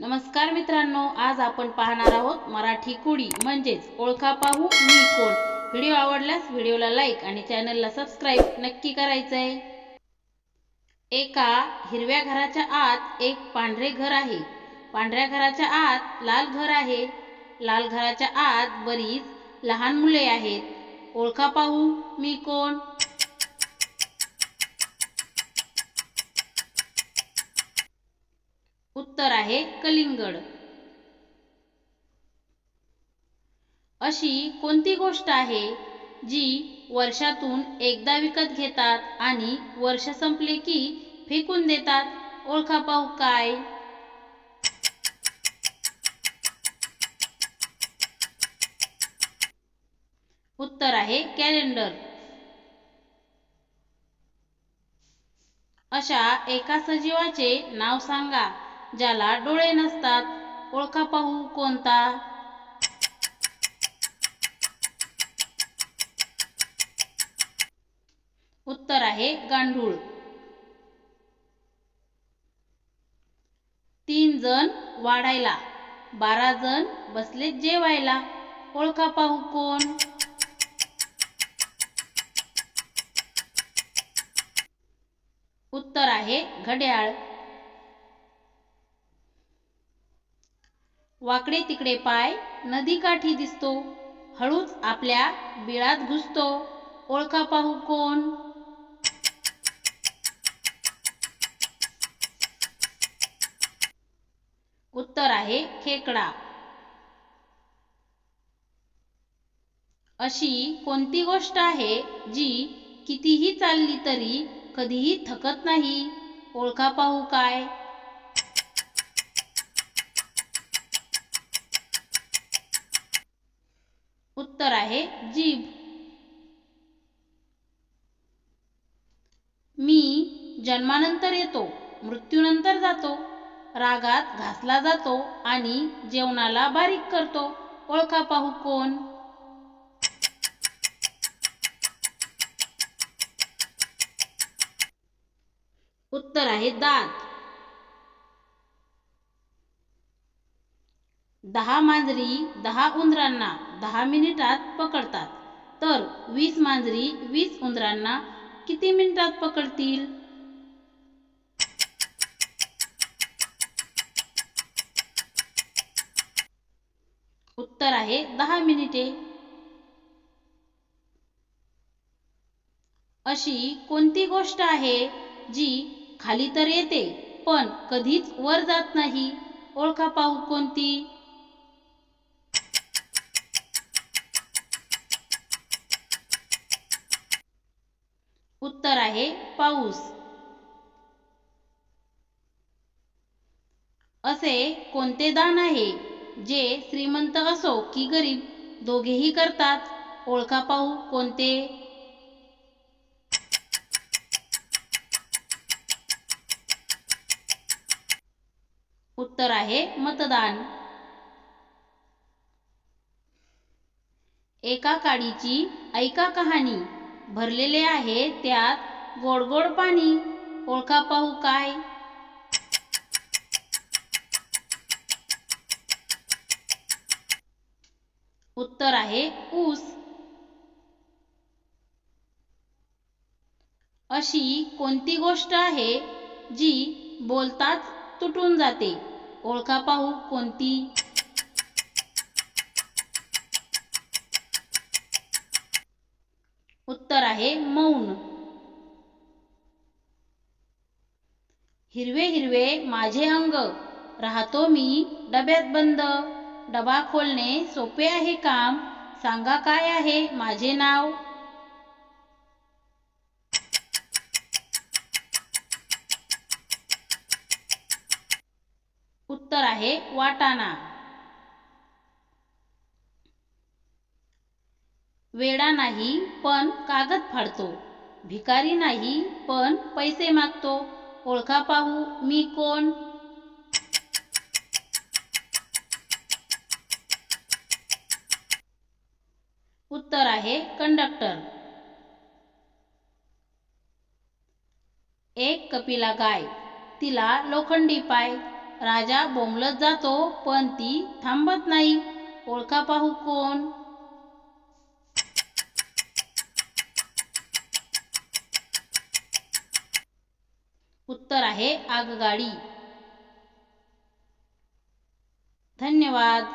नमस्कार मित्रांनो आज आपण पाहणार आहोत मराठी कुडी म्हणजेच ओळखा पाहू मी कोण? व्हिडिओ आवडल्यास व्हिडिओला लाईक आणि चॅनलला सबस्क्राईब नक्की करायचं आहे. एका हिरव्या घराच्या आत एक पांढरे घर आहे. पांढऱ्या घराच्या आत लाल घर आहे. लाल घराच्या आत बरीच लहान मुले आहेत. ओळखा पाहू मी कोण? उत्तर आहे कलिंगड. अशी कोणती गोष्ट आहे जी वर्षातून एकदा विकत घेतात आणि वर्ष संपले की फेकून देतात? ओळखा पाहू काय? उत्तर आहे कॅलेंडर. अशा एका सजीवाचे नाव सांगा. ज्याला डोळे नसतात ओळखा पाहू कोणता? उत्तर आहे गांडूळ. तीन जण वाढायला बारा जण बसले जेवायला ओळखा पाहू कोण? उत्तर आहे घड्याळ. वाकडे तिकडे पाय नदीकाठी दिसतो. हळूच आपल्या बिळात घुसतो. ओळखा पाहू कोण? उत्तर आहे खेकडा. अशी कोणती गोष्ट आहे जी कितीही चालली तरी कधीही थकत नाही? ओळखा पाहू काय? उत्तर आहे जीभ. मी जन्मानंतर येतो मृत्यूनंतर जातो रागात घासला जातो आणि जेवणाला बारीक करतो. ओळखा पाहू कोण? उत्तर आहे दात. दहा मांजरी दहा उंदरांना दहा मिनिटात पकडतात. तर वीस मांजरी वीस उंदरांना किती मिनिटात पकडतील? उत्तर आहे दहा मिनिटे. अशी कोणती गोष्ट आहे जी खाली तर येते पण कधीच वर जात नाही? ओळखा पाहू कोणती? उत्तर आहे पाऊस. असे कोणते दान आहे जे श्रीमंत असो की गरीब दोघेही करतात? ओळखा पाहू कोणते? उत्तर आहे मतदान. एका काडीची ऐका कहाणी. भरलेले आहे त्यात गोड गोड पाणी. ओळखा पाहू काय? उत्तर आहे ऊस. अशी कोणती गोष्ट आहे जी बोलताच तुटून जाते? ओळखा पाहू कोणती? उत्तर आहे मौन. हिरवे हिरवे माझे अंग राहतो मी डब्यात बंद. डबा खोलणे सोपे आहे काम सांगा काय आहे माझे नाव? उत्तर आहे वाटाणा. वेडा नाही पण कागद फाडतो. भिकारी नाही पण पैसे मागतो. ओळखा पाहू मी कोण? उत्तर आहे कंडक्टर. एक कपिला गाय. तिला लोखंडी पाय. राजा बोंबलत जातो पण ती थांबत नाही. ओळखा पाहू कोण? उत्तर आहे आगगाडी. धन्यवाद.